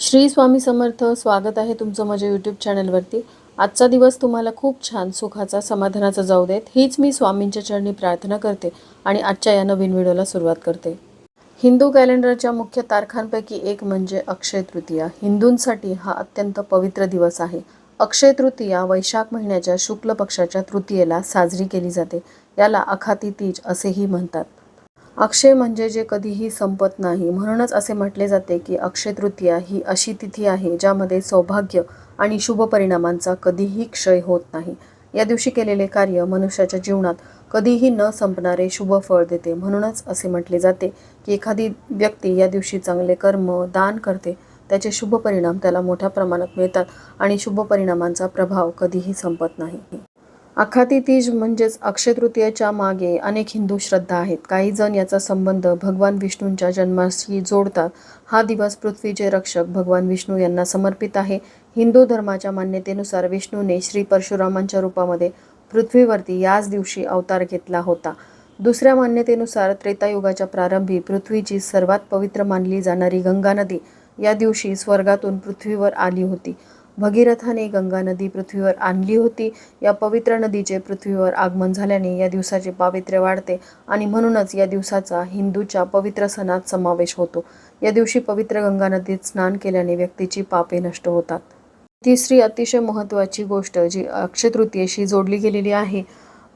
श्री स्वामी समर्थ स्वागत आहे तुमचं माझ्या यूट्यूब चॅनलवरती आजचा दिवस तुम्हाला खूप छान सुखाचा समाधानाचा जाऊ देत. हीच मी स्वामींच्या चरणी प्रार्थना करते आणि आजच्या या नवीन व्हिडिओला सुरुवात करते. हिंदू कॅलेंडरच्या मुख्य तारखांपैकी एक म्हणजे अक्षय तृतीया. हिंदूंसाठी हा अत्यंत पवित्र दिवस आहे. अक्षय तृतीया वैशाख महिन्याच्या शुक्ल पक्षाच्या तृतीयेला साजरी केली जाते. याला अखाती तीज असेही म्हणतात. अक्षय म्हणजे जे कधीही संपत नाही. म्हणूनच असे म्हटले जाते की अक्षय तृतीया ही अशी तिथी आहे ज्यामध्ये सौभाग्य आणि शुभ परिणामांचा कधीही क्षय होत नाही. या दिवशी केलेले कार्य मनुष्याच्या जीवनात कधीही न संपणारे शुभ फळ देते. म्हणूनच असे म्हटले जाते की एखादी व्यक्ती या दिवशी चांगले कर्म दान करते. त्याचे शुभ परिणाम त्याला मोठ्या प्रमाणात मिळतात आणि शुभ परिणामांचा प्रभाव कधीही संपत नाही. आखाती तीज म्हणजेच अक्षयतृतीयाच्या मागे अनेक हिंदू श्रद्धा आहेत. काही जण याचा संबंध भगवान विष्णूंच्या जन्माशी जोडतात. हा दिवस पृथ्वीचे रक्षक भगवान विष्णू यांना समर्पित आहे. हिंदू धर्माच्या मान्यतेनुसार विष्णूने श्री परशुरामांच्या रूपामध्ये पृथ्वीवरती याच दिवशी अवतार घेतला होता. दुसऱ्या मान्यतेनुसार त्रेतायुगाच्या प्रारंभी पृथ्वीची सर्वात पवित्र मानली जाणारी गंगा नदी या दिवशी स्वर्गातून पृथ्वीवर आली होती. भगीरथाने गंगा नदी पृथ्वीवर आणली होती. या पवित्र नदीचे पृथ्वीवर आगमन झाल्याने या दिवसाचे पावित्र्य वाढते आणि म्हणूनच या दिवसाचा हिंदूच्या पवित्र सणात समावेश होतो. या दिवशी पवित्र गंगा नदीत स्नान केल्याने व्यक्तीची पापे नष्ट होतात. तिसरी अतिशय महत्त्वाची गोष्ट जी अक्षय तृतीयेशी जोडली गेलेली आहे.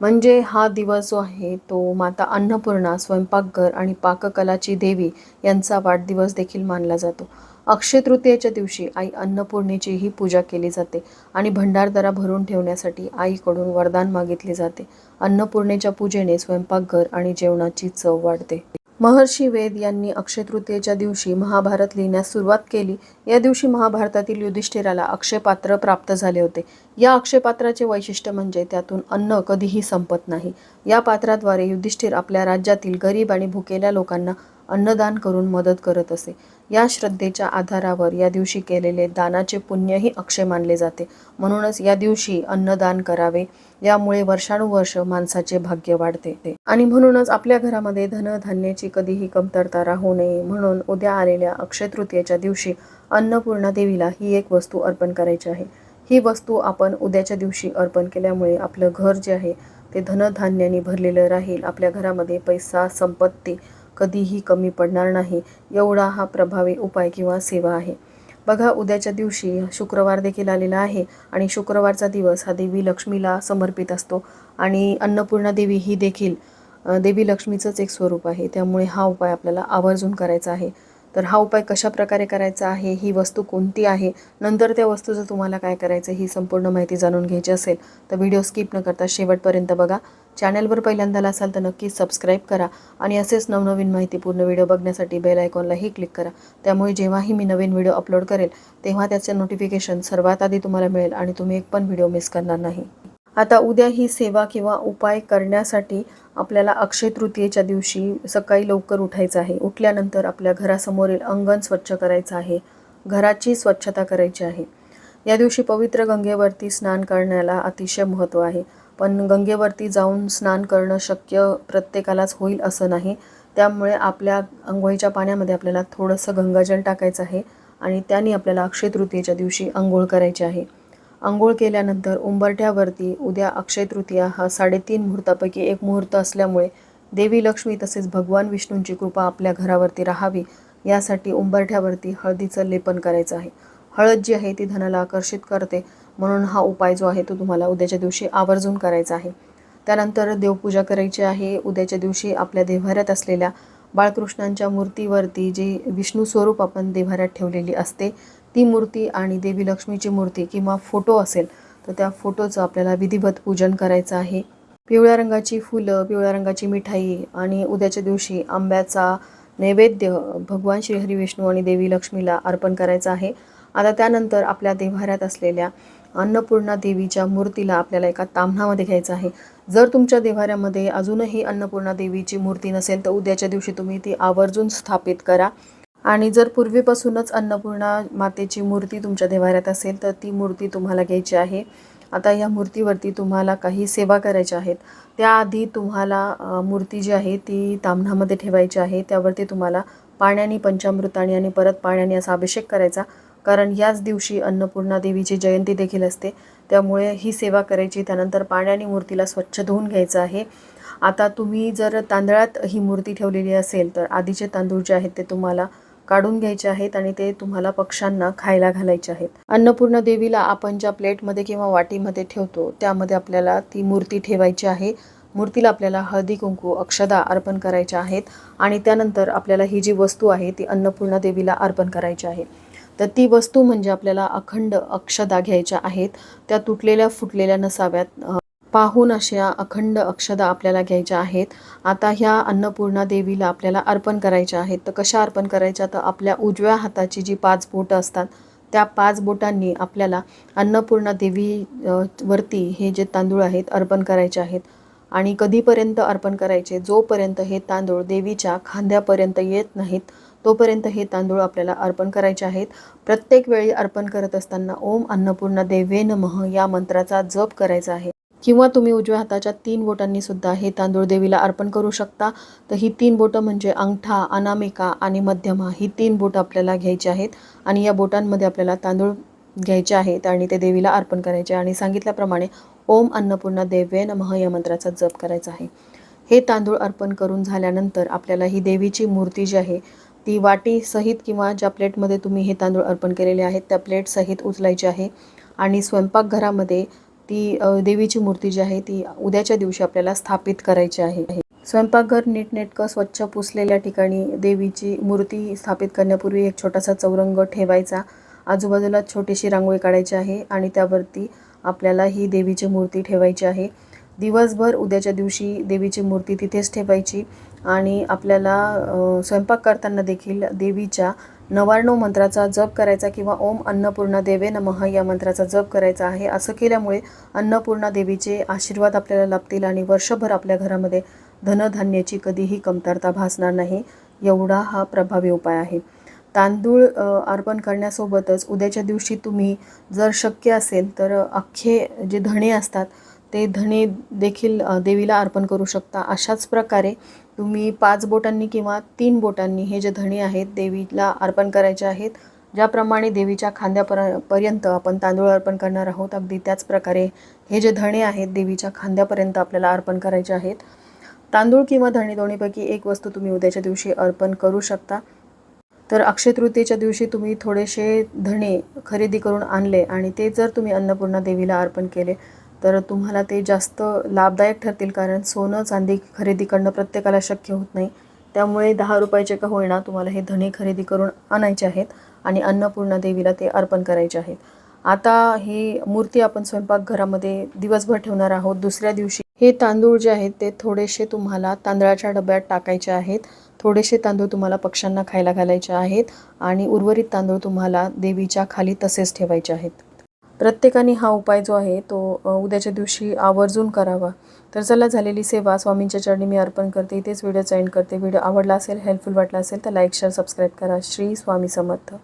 म्हणजे हा दिवस जो आहे तो माता अन्नपूर्णा स्वयंपाकघर आणि पाककलाची देवी यांचा वाढदिवस देखील मानला जातो. अक्षय तृतीयेच्या दिवशी आई अन्नपूर्णेचीही पूजा केली जाते आणि भंडारदरा भरून ठेवण्यासाठी आईकडून वरदान मागितले जाते. अन्नपूर्णेच्या पूजेने स्वयंपाकघर आणि जेवणाची चव वाढते. महर्षी वेद यांनी अक्षय तृतीयेच्या दिवशी महाभारत लिहिण्यास सुरुवात केली. या दिवशी महाभारतातील युधिष्ठिराला अक्षयपात्र प्राप्त झाले होते. या अक्षयपात्राचे वैशिष्ट्य म्हणजे त्यातून अन्न कधीही संपत नाही. या पात्राद्वारे युधिष्ठिर आपल्या राज्यातील गरीब आणि भुकेल्या लोकांना अन्नदान करून मदत करत असे. या श्रद्धेच्या आधारावर या दिवशी केलेले दानाचे पुण्यही अक्षय मानले जाते. म्हणूनच या दिवशी अन्नदान करावे यामुळे वर्षानुवर्ष माणसाचे भाग्य वाढते आणि म्हणूनच आपल्या घरामध्ये धनधान्याची कधीही कमतरता राहू नये म्हणून उद्या आलेल्या अक्षय तृतीयेच्या दिवशी अन्नपूर्णा देवीला ही एक वस्तू अर्पण करायची आहे. ही वस्तू आपण उद्याच्या दिवशी अर्पण केल्यामुळे आपलं घर जे आहे ते धनधान्याने भरलेलं राहील. आपल्या घरामध्ये पैसा संपत्ती कधीही कमी पडणार नाही. एवढा हा प्रभावी उपाय किंवा सेवा आहे. बघा उद्याच्या दिवशी शुक्रवार देखील आलेला आहे आणि शुक्रवारचा दिवस हा देवी लक्ष्मीला समर्पित असतो आणि अन्नपूर्णा देवी ही देखील देवी लक्ष्मीचंच एक स्वरूप आहे. त्यामुळे हा उपाय आपल्याला आवर्जून करायचा आहे. तर हा उपाय कशा प्रकारे करायचा आहे? ही वस्तू कोणती आहे? नंतर त्या वस्तूचं तुम्हाला काय करायचं ही संपूर्ण माहिती जाणून घ्यायची असेल तर व्हिडिओ स्किप न करता शेवटपर्यंत बघा. चॅनलवर पहिल्यांदाला असाल तर नक्कीच सबस्क्राईब करा आणि असेच नवनवीन माहितीपूर्ण व्हिडिओ बघण्यासाठी बेल आयकॉनलाही क्लिक करा. त्यामुळे जेव्हाही मी नवीन व्हिडिओ अपलोड करेल तेव्हा त्याचे नोटिफिकेशन सर्वात आधी तुम्हाला मिळेल आणि तुम्ही एक पण व्हिडिओ मिस करणार नाही. आता उद्या ही सेवा किंवा उपाय करण्यासाठी आपल्याला अक्षय तृतीयेच्या दिवशी सकाळी लवकर उठायचं आहे. उठल्यानंतर आपल्या घरासमोरील अंगण स्वच्छ करायचं आहे. घराची स्वच्छता करायची आहे. या दिवशी पवित्र गंगेवरती स्नान करण्याला अतिशय महत्त्व आहे. पण गंगेवरती जाऊन स्नान करणं शक्य प्रत्येकालाच होईल असं नाही. त्यामुळे आपल्या अंघोळीच्या पाण्यामध्ये आपल्याला थोडंसं गंगाजल टाकायचं आहे आणि त्याने आपल्याला अक्षय तृतीयेच्या दिवशी आंघोळ करायची आहे. आंघोळ केल्यानंतर उंबरठ्यावरती उद्या अक्षय तृतीया हा साडेतीन मुहूर्तापैकी एक मुहूर्त असल्यामुळे देवी लक्ष्मी तसेच भगवान विष्णूंची कृपा आपल्या घरावरती राहावी यासाठी उंबरठ्यावरती हळदीचं लेपन करायचं आहे. हळद जी आहे ती धनाला आकर्षित करते म्हणून हा उपाय जो आहे तो तुम्हाला उद्याच्या दिवशी आवर्जून करायचा आहे. त्यानंतर देवपूजा करायची आहे. उद्याच्या दिवशी आपल्या देव्हाऱ्यात असलेल्या बाळकृष्णांच्या मूर्तीवरती जी विष्णू स्वरूप आपण देव्हाऱ्यात ठेवलेली असते ती मूर्ती आणि देवी लक्ष्मीची मूर्ती किंवा फोटो असेल तर त्या फोटोचं आपल्याला विधिवत पूजन करायचं आहे. पिवळ्या रंगाची फुलं पिवळ्या रंगाची मिठाई आणि उद्याच्या दिवशी आंब्याचा नैवेद्य भगवान श्रीहरी विष्णू आणि देवी लक्ष्मीला अर्पण करायचं आहे. आता त्यानंतर आपल्या देव्हाऱ्यात असलेल्या अन्नपूर्णा देवीच्या मूर्तीला आपल्याला एका ताम्हणामध्ये घ्यायचं आहे. जर तुमच्या देव्हाऱ्यामध्ये अजूनही अन्नपूर्णा देवीची मूर्ती नसेल तर उद्याच्या दिवशी तुम्ही ती आवर्जून स्थापित करा. आणि जर पूर्वीपासूनच अन्नपूर्णा मातेची मूर्ती तुमच्या देवाऱ्यात असेल तर ती मूर्ती तुम्हाला घ्यायची आहे. आता या मूर्तीवरती तुम्हाला काही सेवा करायच्या आहेत. त्याआधी तुम्हाला मूर्ती जी आहे ती तामणामध्ये ठेवायची आहे. त्यावरती तुम्हाला पाण्याने पंचामृताने आणि परत पाण्याने असा अभिषेक करायचा. कारण याच दिवशी अन्नपूर्णा देवीची जयंती देखील असते. त्यामुळे ही सेवा करायची. त्यानंतर पाण्याने मूर्तीला स्वच्छ धुवून घ्यायचं आहे. आता तुम्ही जर तांदळात ही मूर्ती ठेवलेली असेल तर आधीचे तांदूळ जे आहेत ते तुम्हाला काढून घ्यायचे आहेत आणि ते तुम्हाला पक्ष्यांना खायला घालायचे आहेत. अन्नपूर्णा देवीला आपण ज्या प्लेटमध्ये किंवा वाटीमध्ये ठेवतो त्यामध्ये आपल्याला ती मूर्ती ठेवायची आहे. मूर्तीला आपल्याला हळदी कुंकू अक्षदा अर्पण करायच्या आहेत आणि त्यानंतर आपल्याला ही जी वस्तू आहे ती अन्नपूर्णा देवीला अर्पण करायची आहे. तर ती वस्तू म्हणजे आपल्याला अखंड अक्षदा घ्यायच्या आहेत. त्या तुटलेल्या फुटलेल्या नसाव्यात पाहून अशा अखंड अक्षदा आपल्याला घ्यायच्या आहेत. आता ह्या अन्नपूर्णा देवीला आपल्याला अर्पण करायच्या आहेत. तर कशा अर्पण करायच्या? तर आपल्या उजव्या हाताची जी पाच बोटं असतात त्या पाच बोटांनी आपल्याला अन्नपूर्णा देवी वरती हे जे तांदूळ आहेत अर्पण करायचे आहेत. आणि कधीपर्यंत अर्पण करायचे? जोपर्यंत हे तांदूळ देवीच्या खांद्यापर्यंत येत नाहीत तोपर्यंत हे तांदूळ आपल्याला अर्पण करायचे आहेत. प्रत्येक वेळी अर्पण करत असताना ओम अन्नपूर्णा देवे नमः या मंत्राचा जप करायचा आहे. किंवा तुम्ही उजव्या हाताच्या तीन बोटांनी सुद्धा हे तांदूळ देवीला अर्पण करू शकता. तर ही तीन बोटं म्हणजे अंगठा अनामिका आणि मध्यमा ही तीन बोटं आपल्याला घ्यायची आहेत. आणि या बोटांमध्ये आपल्याला तांदूळ घ्यायचे आहेत आणि ते देवीला अर्पण करायचे आणि सांगितल्याप्रमाणे ओम अन्नपूर्णा देव्य नमः या मंत्राचा जप करायचा आहे. हे तांदूळ अर्पण करून झाल्यानंतर आपल्याला ही देवीची मूर्ती जी आहे ती वाटी सहित किंवा ज्या प्लेटमध्ये तुम्ही हे तांदूळ अर्पण केलेले आहेत त्या प्लेट सहित उचलायची आहे. आणि स्वयंपाकघरामध्ये ती देवीची मूर्ती जी आहे ती उद्याच्या दिवशी आपल्याला स्थापित करायची आहे. स्वयंपाकघर नीटनेटकं स्वच्छ पुसलेल्या ठिकाणी देवीची मूर्ती स्थापित करण्यापूर्वी एक छोटासा चौरंग ठेवायचा. आजूबाजूला छोटीशी रांगोळी काढायची आहे आणि त्यावरती आपल्याला ही देवीची मूर्ती ठेवायची आहे. दिवसभर उद्याच्या दिवशी देवीची मूर्ती तिथेच ठेवायची आणि आपल्याला स्वयंपाक करताना देखील देवीच्या नवार्णव मंत्राचा जप करायचा किंवा ओम अन्नपूर्णा देवे नमः या मंत्राचा जप करायचा आहे असं केल्यामुळे अन्नपूर्णा देवीचे आशीर्वाद आपल्याला लाभतील आणि वर्षभर आपल्या घरामध्ये धनधान्याची कधीही कमतरता भासणार नाही एवढा हा प्रभावी उपाय आहे. तांदूळ अर्पण करण्यासोबतच उद्याच्या दिवशी तुम्ही जर शक्य असेल तर अख्खे जे धणे असतात ते धणे देखील देवीला अर्पण करू शकता. अशाच प्रकारे तुम्ही पाच बोटांनी किंवा तीन बोटांनी हे जे धणे आहेत देवीला अर्पण करायचे आहेत ज्याप्रमाणे देवीच्या खांद्यापर पर्यंत आपण तांदूळ अर्पण करणार आहोत अगदी त्याच प्रकारे हे जे धणे आहेत देवीच्या खांद्यापर्यंत आपल्याला अर्पण करायचे आहेत. तांदूळ किंवा धणे दोन्हीपैकी एक वस्तू तुम्ही उद्याच्या दिवशी अर्पण करू शकता. तर अक्षय तृतीयेच्या दिवशी तुम्ही थोडेसे धणे खरेदी करून आणले आणि ते जर तुम्ही अन्नपूर्णा देवीला अर्पण केले तर तुम्हाला ते जास्त लाभदायक ठरतील कारण सोनं चांदी खरेदी करणं प्रत्येकाला शक्य होत नाही. त्यामुळे दहा रुपयाचे का होईना तुम्हाला हे धणे खरेदी करून आणायचे आहेत आणि अन्नपूर्णा देवीला ते अर्पण करायचे आहेत. आता ही मूर्ती आपण स्वयंपाकघरामध्ये दिवसभर ठेवणार आहोत. दुसऱ्या दिवशी हे तांदूळ जे आहेत ते थोडेसे तुम्हाला तांदळाच्या डब्यात टाकायचे आहेत. थोडेसे तांदूळ तुम्हाला पक्ष्यांना खायला घालायचे आहेत आणि उर्वरित तांदूळ तुम्हाला देवीच्या खाली तसेच ठेवायचे आहेत. प्रत्येकाने हा उपाय जो आहे तो उद्याच्या दिवशी आवर्जून करावा. तर चला झालेली सेवा स्वामींच्या चरणी मी अर्पण करते. इथेच व्हिडिओ सेंड करते. व्हिडिओ आवडला असेल हेल्पफुल वाटला असेल तर लाईक शेअर सबस्क्राईब करा. श्री स्वामी समर्थ.